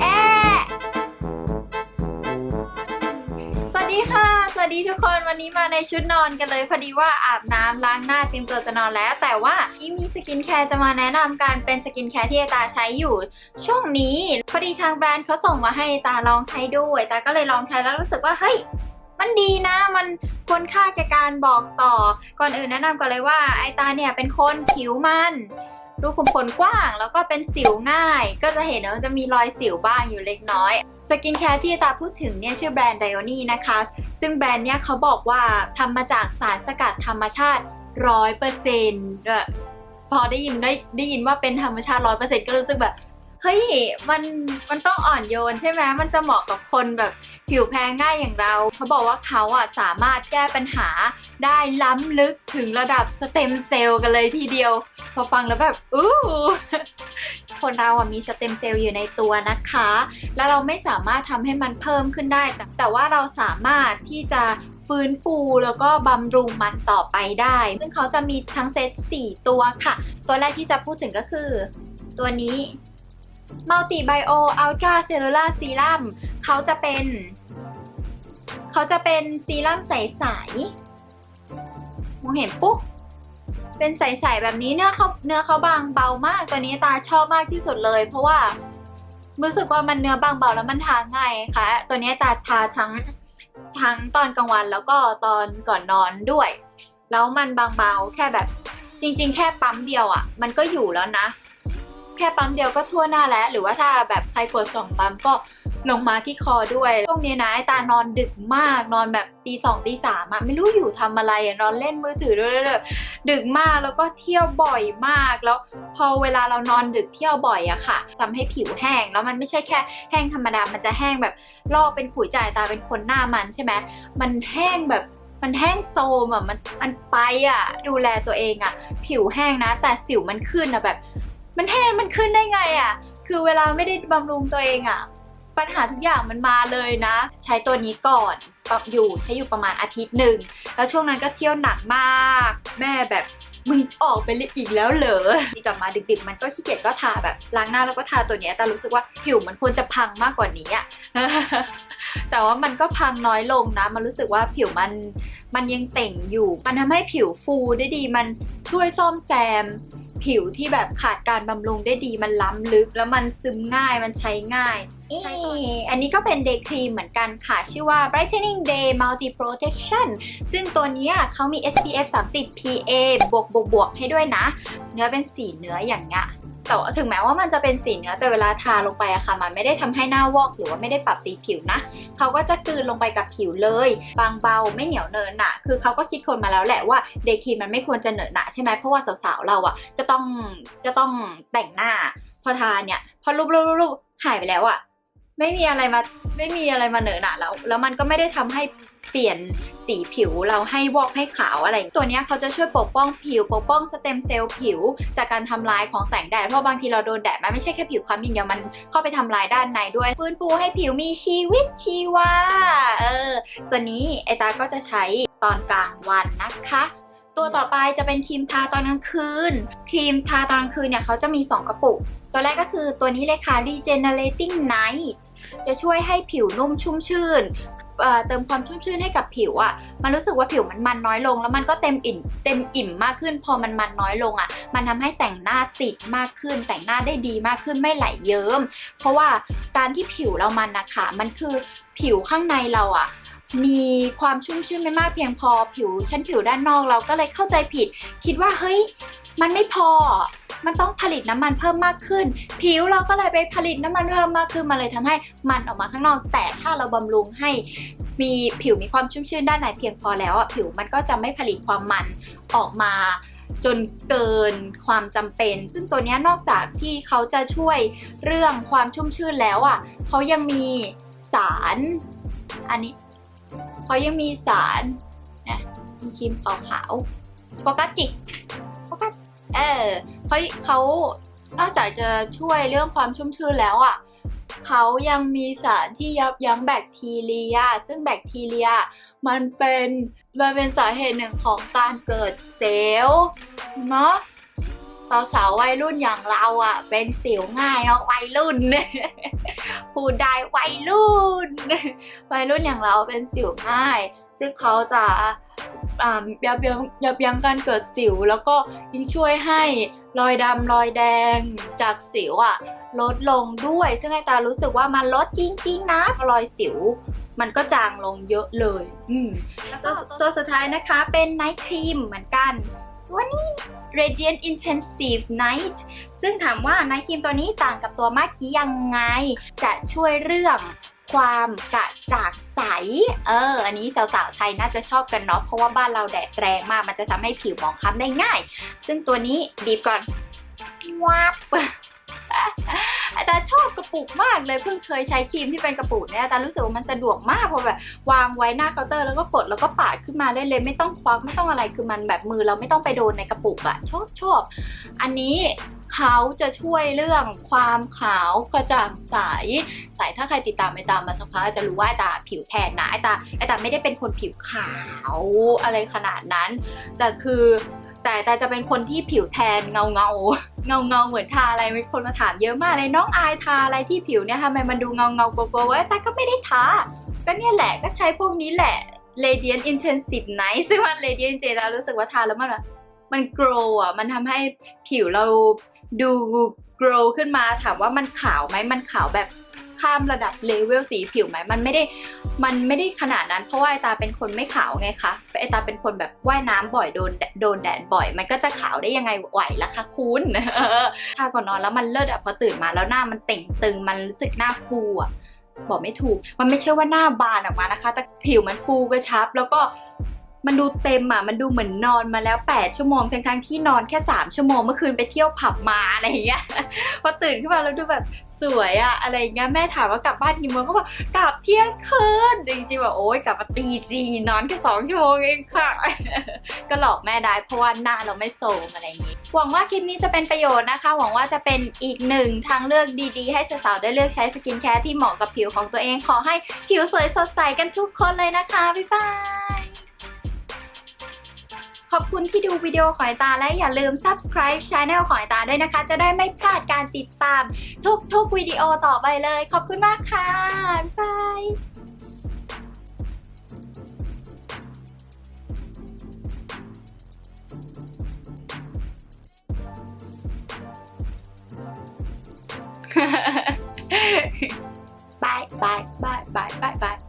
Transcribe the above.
แอสวัสดีค่ะ สวัสดีทุกคน วันนี้มาในชุดนอนกันเลย พอดีว่าอาบน้ำล้างหน้าเตรียมตัวจะนอนแล้ว แต่ว่าที่มีสกินแคร์จะมาแนะนำการเป็นสกินแคร์ที่ไอตาใช้อยู่ ช่วงนี้ พอดีทางแบรนด์เขาส่งมาให้ตาลองใช้ด้วยตาก็เลยลองใช้แล้วรู้สึกว่าเฮ้ย มันดีนะ มันควรค่าแก่การบอกต่อ ก่อนอื่นแนะนำก่อนเลยว่าไอตาเนี่ยเป็นคนผิวมันรูขุมขนกว้างแล้วก็เป็นสิวง่าย ก็จะเห็นว่าจะมีรอยสิวบ้างอยู่เล็กน้อย สกินแคร์ที่ตาพูดถึงเนี่ยชื่อแบรนด์ Diony นะคะ ซึ่งแบรนด์เนี่ยเขาบอกว่าทำมาจากสารสกัดธรรมชาติร้อยเปอร์เซ็นต์พอได้ยินได้ได้ยินว่าเป็นธรรมชาติร้อยเปอร์เซ็นต์ก็รู้สึกแบบ เฮ้ยมันมันต้องอ่อนโยนใช่ไหมมันจะเหมาะกับคนแบบผิวแพ้ง่ายอย่างเรา เขาบอกว่าเขาอะสามารถแก้ปัญหาได้ล้ำลึกถึงระดับสเต็มเซลล์กันเลยทีเดียว พอฟังแล้วแบบอู้คนเราอะมีสเต็มเซลล์อยู่ในตัวนะคะ แล้วเราไม่สามารถทำให้มันเพิ่มขึ้นได้ แต่แต่ว่าเราสามารถที่จะฟื้นฟูแล้วก็บำรุงมันต่อไปได้ ซึ่งเขาจะมีทั้งเซต4 ตัวค่ะ ตัวแรกที่จะพูดถึงก็คือ ตัวนี้ Multi Bio Ultra Cellular Serum เขาจะเป็น เขาจะเป็นซีรั่มใสๆมองเห็นปุ๊บเป็นใสๆแบบนี้เนื้อเขาเนื้อเขาบางเบามากตัวนี้ตาชอบมากที่สุดเลย เพราะว่ารู้สึกว่ามันเนื้อบางเบาแล้วมันทาง่ายค่ะ ตัวนี้ตาทาทั้งทั้งตอนกลางวันแล้วก็ตอนก่อนนอนด้วย แล้วมันบางเบาแค่แบบจริง ๆ แค่ปั๊มเดียวอะ่ะ มันก็อยู่แล้วนะ แค่ปั๊มเดียวก็ทั่วหน้าแล้ว หรือว่าถ้าแบบใครกดสองปั๊มก็ลงมาที่คอด้วยช่วงนี้นะไอตานอนดึกมาก นอนแบบตีสองตีสามอะไม่รู้อยู่ทำอะไรอะนอนเล่นมือถือด้วยดึกมากแล้วก็เที่ยวบ่อยมากแล้ว พอเวลาเรานอนดึกเที่ยวบ่อยอะค่ะทำให้ผิวแห้งแล้วมันไม่ใช่แค่แห้งธรรมดา มันจะแห้งแบบลอกเป็นขุยจ่ายตาเป็นคนหน้ามันใช่ไหมมันแห้งแบบมันแห้งโซมอะมันมันไปอะดูแลตัวเองอะผิวแห้งนะ แต่สิวมันขึ้นอะแบบ มันแห้งมันขึ้นได้ไงอะ่ะ คือเวลาไม่ได้บำรุงตัวเองอะ่ะ ปัญหาทุกอย่างมันมาเลยนะ ใช้ตัวนี้ก่อนปรับอยู่ใช้อยู่ประมาณอาทิตย์หนึ่ง แล้วช่วงนั้นก็เที่ยวหนักมาก แม่แบบมึงออกไปอีกแล้วเหรอที่กลับมาดึกๆ มันก็ขี้เกียจก็ทาแบบล้างหน้าแล้วก็ทาตัวเนี้ยแต่รู้สึกว่าผิวมันควรจะพังมากกว่านี้อะ แต่ว่ามันก็พังน้อยลงนะ มันรู้สึกว่าผิวมันมันยังเต่งอยู่ มันทำให้ผิวฟูได้ดี มันช่วยซ่อมแซม ผิวที่แบบขาดการบำรุงได้ดี มันล้ำลึก แล้วมันซึมง่าย มันใช้ง่ายเอ๊ะอันนี้ก็เป็น Day Cream เหมือนกันค่ะ ชื่อว่า Brightening Day Multi Protection ซึ่งตัวเนี้ยเขามี SPF 30 PA บวกบวกบวกให้ด้วยนะ เนื้อเป็นสีเนื้ออย่างเงี้ย แต่ว่าถึงแม้ว่ามันจะเป็นสีเนื้อแต่เวลาทาลงไปอะค่ะ มันไม่ได้ทำให้หน้าวอกหรือว่าไม่ได้ปรับสีผิวนะเขาก็จะกลืนลงไปกับผิวเลยบางเบาไม่เหนียวเนินหนะคือเขาก็คิดคนมาแล้วแหละว่าเดย์ครีมมันไม่ควรจะเหนอะหนะใช่ไหมเพราะว่าสาวๆเราอะก็ต้องก็ต้องแต่งหน้าพอทาเนี่ยพอรูปรูปรูปหายไปแล้วอะ ไม่มีอะไรมาไม่มีอะไรมาเหนอะหนะแล้วแล้วมันก็ไม่ได้ทำให้เปลี่ยนสีผิวเราให้วอกให้ขาวอะไร ตัวนี้เขาจะช่วยปกป้องผิว ปกป้องสเต็มเซลล์ผิว จากการทำลายของแสงแดด เพราะบางทีเราโดนแดดมันไม่ใช่แค่ผิวคล้ำอย่างเดียวมันเข้าไปทำลายด้านในด้วย ฟื้นฟูให้ผิวมีชีวิตชีวา เออ ตัวนี้ไอตาก็จะใช้ตอนกลางวันนะคะ ตัวต่อไปจะเป็นครีมทาตอนกลางคืน ครีมทาตอนกลางคืนเนี่ยเขาจะมี 2 กระปุก ตัวแรกก็คือตัวนี้เลยค่ะ Regenerating Night จะช่วยให้ผิวนุ่มชุ่มชื่นเเติมความชุ่มชื่นให้กับผิวอะ่ะ มันรู้สึกว่าผิวมันมันน้อยลง แล้วมันก็เต็มอิ่มเต็มอิ่มมากขึ้น พอมันมันน้อยลงอะ่ะ มันทำให้แต่งหน้าติดมากขึ้น แต่งหน้าได้ดีมากขึ้นไม่ไหลเยิ้ม เพราะว่าการที่ผิวเรามันนะคะ มันคือผิวข้างในเราอะ่ะ มีความชุ่มชื่นไม่มากเพียงพอผิวชั้นผิวด้านนอกเราก็เลยเข้าใจผิด คิดว่าเฮ้ยมันไม่พอ มันต้องผลิตน้ำมันเพิ่มมากขึ้น ผิวเราก็เลยไปผลิตน้ำมันเพิ่มมากขึ้นมาเลยทำให้มันออกมาข้างนอก แต่ถ้าเราบำรุงให้มีผิวมีความชุ่มชื่นด้านในเพียงพอแล้วผิวมันก็จะไม่ผลิตความมันออกมาจนเกินความจำเป็น ซึ่งตัวนี้นอกจากที่เขาจะช่วยเรื่องความชุ่มชื่นแล้วอะเขายังมีสาร อันนี้ เขาะยังมีสารนะครีมขาวๆโฟกัสจิกโฟกัสเออเขาเขานอกจากจะช่วยเรื่องความชุ่มชื้นแล้วอะเขายังมีสารที่ยับยั้งแบคทีเรีย ซึ่งแบคทีเรีย มันเป็นมันเป็นสาเหตุหนึ่งของการเกิดเซลล์เนาะ สาวๆวัยรุ่นอย่างเราอะ เป็นสิวง่ายเนาะวัยรุ่นพูดได้วัยรุ่น วัยรุ่นอย่างเราเป็นสิวง่าย ซึ่งเขาจะอ่ายับยั้งยับยั้งการเกิดสิว แล้วก็ยิ่งช่วยให้รอยดำรอยแดงจากสิวอะลดลงด้วย ซึ่งไอตารู้สึกว่ามันลดจริงๆนะรอยสิว มันก็จางลงเยอะเลย อืมแล้วก็ตัวสุดท้ายนะคะเป็นไนท์ครีมเหมือนกัน ตัวนี้ Radiant Intensive Night ซึ่งถามว่าไนท์ครีมตัวนี้ต่างกับตัวเมื่อกี้ยังไง จะช่วยเรื่องความกระจ่างใส เออ อันนี้สาวๆไทยน่าจะชอบกันเนาะ เพราะว่าบ้านเราแดดแรงมาก มันจะทำให้ผิวหมองคล้ำได้ง่าย ซึ่งตัวนี้บีบก่อนวับ อาชอบกระปุกมากเลยเพิ่งเคยใช้ครีมที่เป็นกระปุกเนี่ยอารู้สึกว่ามันสะดวกมากเพราะแบบวางไว้หน้าเคาน์เตอร์แล้วก็กดแล้วก็ปาดขึ้นมาได้เลยไม่ต้องควักไม่ต้องอะไรคือมันแบบมือเราไม่ต้องไปโดนในกระปุกอะชอบชอบอันนี้เขาจะช่วยเรื่องความขาวกระจ่างใสใสถ้าใครติดตามไอตามมาสักพักจะรู้ว่าไอตาผิวแทนนะไอตาไอตาไม่ได้เป็นคนผิวขาวอะไรขนาดนั้น แต่คือแต่แต่จะเป็นคนที่ผิวแทนเงาเงา เงาเงาเหมือนทาอะไรมีคนมาถามเยอะมากเลยน้องอายทาอะไรที่ผิวเนี่ยทำไมมันดูเงาเงาโกโก้วะแต่ก็ไม่ได้ทาก็เนี่ยแหละก็ใช้พวกนี้แหละ Radiant Intensive Night ซึ่งมัน Radiant เจเรารู้สึกว่าทาแล้วมันแบบมัน grow อะมันทำให้ผิวเราดู grow ขึ้นมาถามว่ามันขาวไหมมันขาวแบบ ข้ามระดับเลเวลสีผิวไหมมันไม่ได้มันไม่ได้ขนาดนั้น เพราะว่าไอตาเป็นคนไม่ขาวไงคะไอตาเป็นคนแบบว่ายน้ำบ่อยโดนโดนแดดบ่อย มันก็จะขาวได้ยังไงไหวล่ะคะคุณถ้าก่อนนอนแล้วมันเลิศอะพอตื่นมาแล้วหน้ามันเต่งตึงมันรู้สึกหน้าฟูอะบอกไม่ถูก มันไม่ใช่ว่าหน้าบานออกมานะคะ แต่ผิวมันฟูกระชับ แล้วก็ มันดูเต็มอะ มันดูเหมือนนอนมาแล้ว 8 ชั่วโมง ทั้งๆที่นอนแค่ 3 ชั่วโมง เมื่อคืนไปเที่ยวผับมาอะไรอย่างเงี้ย พอตื่นขึ้นมาแล้วดูแบบสวยอะ อะไรเงี้ย แม่ถามว่ากลับบ้านกี่โมงก็บอกกลับเที่ยงคืน จริงๆแบบโอ๊ยกลับมาตีจีนอนแค่สองชั่วโมงเองค่ะ ก็หลอกแม่ได้เพราะว่าหน้าเราไม่โซมอะไรอย่างงี้หวังว่าคลิปนี้จะเป็นประโยชน์นะคะ หวังว่าจะเป็นอีกหนึ่งทางเลือกดีๆ ให้สาวๆได้เลือกใช้สกินแคร์ที่เหมาะกับผิวของตัวเอง ขอให้ผิวสวยสดใสกันทุกคนเลยนะคะ บ๊ายบาย ขอบคุณที่ดูวิดีโอของไอตาและอย่าลืม subscribe channel ของไอตาด้วยนะคะ จะได้ไม่พลาดการติดตามทุกๆวิดีโอต่อไปเลย ขอบคุณมากค่ะบ๊ายบาย bye bye bye bye bye bye